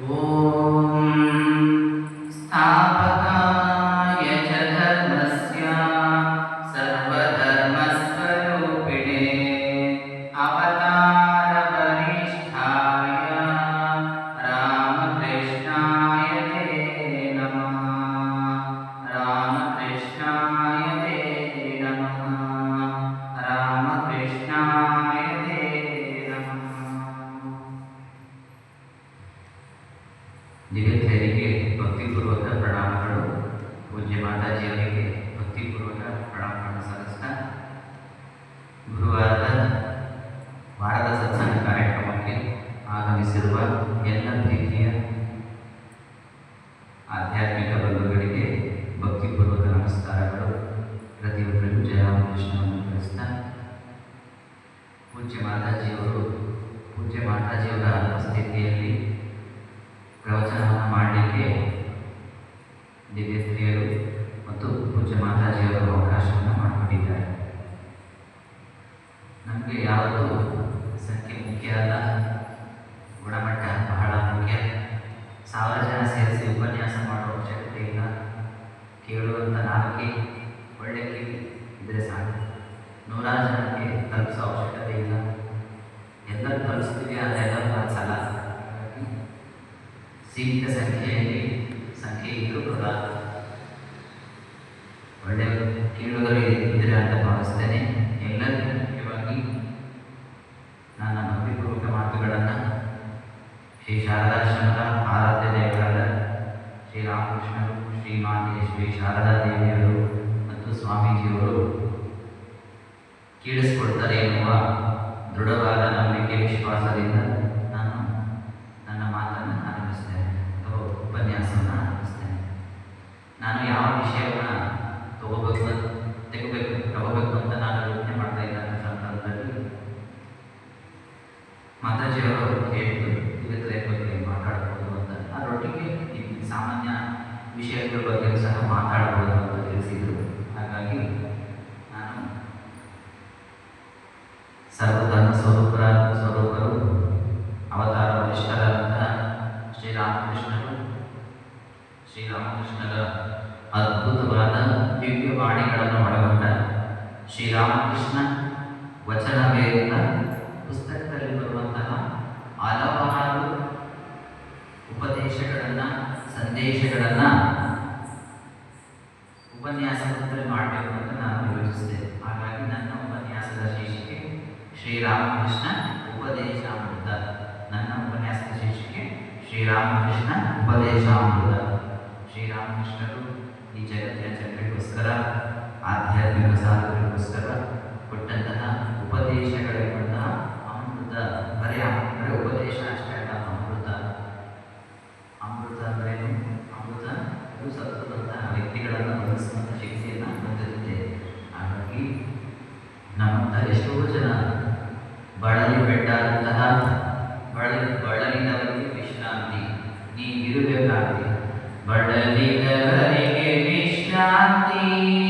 ॐ स्थापकाय ಜಗತ್ತರಿಗೆ ಭಕ್ತಿಪೂರ್ವಕ ಪ್ರಣಾಮಗಳು ಪೂಜ್ಯ ಮಾತಾಜಿಯವರಿಗೆ ಭಕ್ತಿಪೂರ್ವಕ ಪ್ರಣಾಮಗಳನ್ನು ಸಲ್ಲಿಸ್ತಾ ಗುರುವಾರದ ವಾರದ ಸತ್ಸಂಗ ಕಾರ್ಯಕ್ರಮಕ್ಕೆ ಆಗಮಿಸಿರುವ ಎಲ್ಲ ಪ್ರೀತಿಯ ಆಧ್ಯಾತ್ಮಿಕ ಬಂಧುಗಳಿಗೆ ಭಕ್ತಿಪೂರ್ವಕ ನಮಸ್ಕಾರಗಳು ಪ್ರತಿಯೊಬ್ಬರಿಗೂ ಜಯರಾಮಕೃಷ್ಣವನ್ನು ಕಳಿಸ್ತಾ ಪೂಜ್ಯ ಮಾತಾಜಿಯವರು ಪೂಜ್ಯ ಮಾತಾಜಿಯವರ ಉಪಸ್ಥಿತಿಯಲ್ಲಿ ಪ್ರವಚನವನ್ನು ನಮಗೆ ಯಾವತ್ತೂ ಸಂಖ್ಯೆ ಮುಖ್ಯ ಅಲ್ಲ, ಗುಣಮಟ್ಟ ಬಹಳ ಮುಖ್ಯ. ಸಾವಿರ ಜನ ಸೇರಿಸಿ ಉಪನ್ಯಾಸ ಮಾಡೋ ಅವಶ್ಯಕತೆ ಇಲ್ಲ. ಕೇಳುವಂಥ ನಾಲ್ಕೇ ಒಳ್ಳೆ ಇದ್ರೆ ಸಾಕು. ನೂರಾರು ಜನಕ್ಕೆ ತಲುಪಿಸೋ ಅವಶ್ಯಕತೆ ಇಲ್ಲ. ಎಲ್ಲರೂ ತಲುಪಿಸ್ತೀವಿ, ಆದರೆ ಎಲ್ಲರೂ ತಲುಪಿಸಲ್ಲ. ಸೀಮಿತ ಸಂಖ್ಯೆಯಲ್ಲಿ ಸಂಖ್ಯೆ ಇದ್ದರೂ ಕೂಡ ಒಳ್ಳೆಯ ಕೇಳುಗರು ಇದ್ದೀರಾ ಅಂತ ಭಾವಿಸ್ತೇನೆ. ಶ್ರೀ ಶಾರದಾ ದೇವಿಯರು ಮತ್ತು ಸ್ವಾಮೀಜಿಯವರು ಕೇಳಿಸ್ಕೊಳ್ತಾರೆ ಎನ್ನುವ ದೃಢವಾದ ನಂಬಿಕೆ ವಿಶ್ವಾಸದಿಂದ ನಾನು ನನ್ನ ಮಾತನ್ನು ಆರಂಭಿಸ್ತೇನೆ ಅಥವಾ ಉಪನ್ಯಾಸವನ್ನು ಆರಂಭಿಸ್ತೇನೆ. ನಾನು ಯಾವ ವಿಷಯವನ್ನು ತಗೋಬೇಕು, ತೆಗೋಬೇಕು, ತಗೋಬೇಕು ಅಂತ ನಾನು ಯೋಚನೆ ಮಾಡ್ತಾ ಇದ್ದಂಥ ಸಂದರ್ಭದಲ್ಲಿ ಮಾತಾಜಿಯವರು ಹೇಳಿದರು ಇವತ್ತು ಬಗ್ಗೆ ಮಾತಾಡ್ಬೋದು ಅಂತ. ಅದರೊಟ್ಟಿಗೆ ಸಾಮಾನ್ಯ ವಿಷಯಗಳ ಬಗ್ಗೆ ಸಹ ಮಾತಾಡಬಹುದು ಅಂತ ತಿಳಿಸಿದರು. ಹಾಗಾಗಿ ನಾನು ಸರ್ವಧರ್ಮ ಸ್ವರೂಪರ ಸ್ವರೂಪರು ಅವತಾರ ವರಿಷ್ಠರಾದಂತಹ ಶ್ರೀರಾಮಕೃಷ್ಣರು, ಶ್ರೀರಾಮಕೃಷ್ಣರ ಅದ್ಭುತವಾದ ದಿವ್ಯ ವಾಣಿಗಳನ್ನು ಒಳಗೊಂಡ ಶ್ರೀರಾಮಕೃಷ್ಣ ವಚನ ವೇದ ಪುಸ್ತಕದಲ್ಲಿ ಬರುವಂತಹ ಹಲವಾರು ಉಪದೇಶಗಳನ್ನು ಸಂದೇಶಗಳನ್ನು ಉಪನ್ಯಾಸ ಮಾಡಬೇಕು ಅಂತ ನಾನು ಯೋಚಿಸಿದೆ ಹಾಗಾಗಿ ನನ್ನ ಉಪನ್ಯಾಸದ ಶೀರ್ಷಿಕೆ ಶ್ರೀರಾಮಕೃಷ್ಣ ಉಪದೇಶಾಮೃತ. ನನ್ನ ಉಪನ್ಯಾಸದ ಶೀರ್ಷಿಕೆ ಶ್ರೀರಾಮಕೃಷ್ಣ ಉಪದೇಶಾಮೃತ. ಶ್ರೀರಾಮಕೃಷ್ಣರು ಈ ಜಗತ್ತಿನ ಜನರಿಗೋಸ್ಕರ ಆಧ್ಯಾತ್ಮಿಕ ಸಾಧಕರಿಗೋಸ್ಕರ हरि हरि के विश्रांति